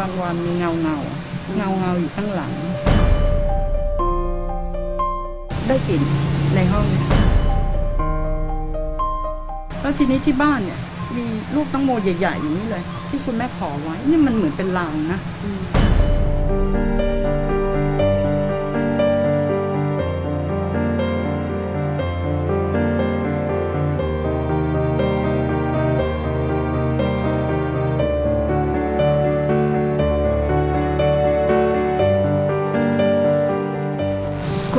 บางวันมีเงาเงาเงาเงาอยู่ข้างหลัง ได้กลิ่นในห้อง แล้วทีนี้ที่บ้านเนี่ย มีลูกตั้งโมใหญ่ๆอย่างนี้เลย ที่คุณแม่ขอไว้ นี่มันเหมือนเป็นลางนะ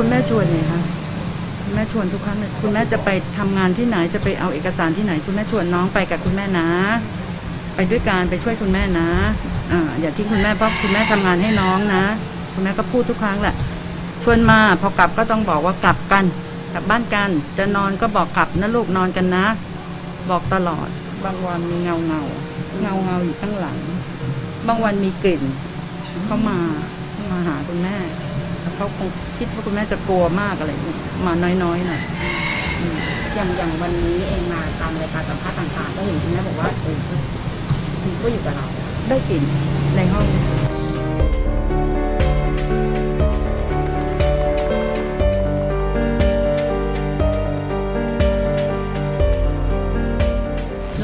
คุณแม่ชวนไงคะคุณแม่ชวนทุกครั้งเลยคุณแม่จะไปทำงานที่ไหนจะไปเอาเอกสารที่ไหน คุณแม่ชวนน้องไปกับคุณแม่นะ ไปด้วยกันไปช่วยคุณแม่นะอ่าอย่าทิ้งคุณแม่เพราะคุณแม่ทำงานให้น้องนะ คุณแม่ก็พูดทุกครั้งแหละ ชวนมาพอกลับก็ต้องบอกว่ากลับกัน กลับบ้านกัน จะนอนก็บอกกลับนะลูกนอนกันนะ บอกตลอด บางวันมีเงาเงาเงาเงาอยู่ข้างหลัง บางวันมีกลิ่นเข้ามา เขาคงคิดว่าคุณแม่จะกลัวมากอะไรอย่างเงี้ยมาน้อยๆหน่อยอย่างอย่างวันนี้เองมาตามรายการสัมภาษณ์ต่างๆ ก็เห็นคุณแม่บอกว่าเออคุณก็อยู่กับเรา ได้กลิ่นในห้อง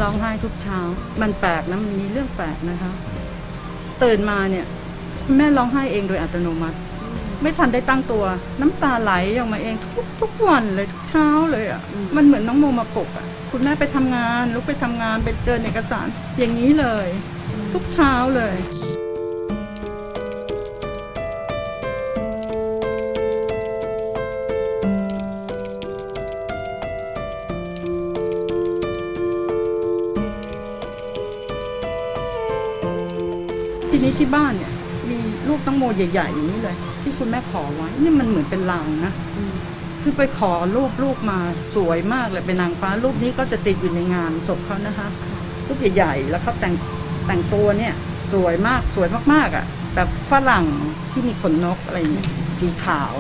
ร้องไห้ทุกเช้า มันแปลกนะมันมีเรื่องแปลกนะคะ ตื่นมาเนี่ยคุณแม่ร้องไห้เองโดยอัตโนมัติ ไม่ทันได้ตั้งตัว น้ำตาไหลออกมาเองทุกทุกวันเลยทุกเช้าเลยอะ่ะมันเหมือนน้องโมมาปลุกอะ่ะคุณแม่ไปทำงานลุกไปทำงานไปเดินเอกสารอย่างนี้เลย ทุกเช้าเลยทีนี้ที่บ้านเนี่ย มีลูกตั้งโมใหญ่ๆอย่างนี้เลย ที่คุณแม่ขอไว้ นี่มันเหมือนเป็นลางนะคือไปขอรูปลูกมาสวยมากเลยเป็นนางฟ้ารูปนี้ก็จะติดอยู่ในงานศพเขานะคะรูปใหญ่ๆแล้วเขาแต่งแต่งตัวเนี่ย สวยมากสวยมากๆอะ่ะแบบฝรั่งที่มีขนนกอะไรอย่างเงี้ยสีขาว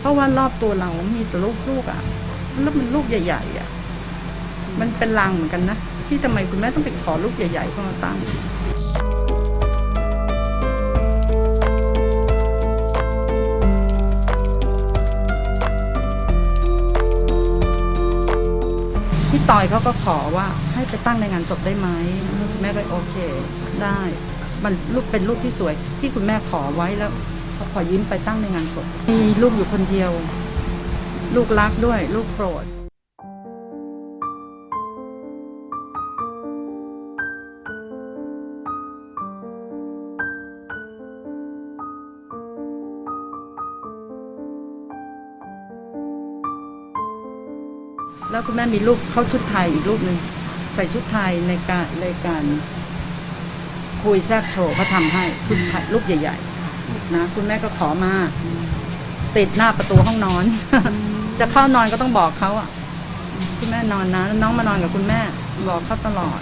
เพราะว่ารอบตัวเรามีแต่ลูกลูกๆอะ่ะแล้วมันลูกใหญ่ๆอะ่ะ มันเป็นลางเหมือนกันนะที่ทำไมคุณแม่ต้องไปขอลูกใหญ่ๆเข้ามาตั้ง ต่อยเขาก็ขอว่าให้ไปตั้งในงานศพได้ไหมแม่ก็โอเค ได้ มันรูปเป็นรูปที่สวย ที่คุณแม่ขอไว้แล้วเขาขอยิ้มไปตั้งในงานศพมีลูกอยู่คนเดียว ลูกรักด้วย ลูกโปรด แล้วคุณแม่มีรูปเข้าชุดไทยอีกรูปหนึ่งใส่ชุดไทยในการในการคุยแซบโชว์เขาทำให้ชุดไทยรูปใหญ่ ๆ นะ คุณแม่ก็ขอมาติดหน้าประตูห้องนอน จะเข้านอนก็ต้องบอกเขาอะคุณแม่นอนนะ น้องมานอนกับคุณแม่ บอกเขาตลอด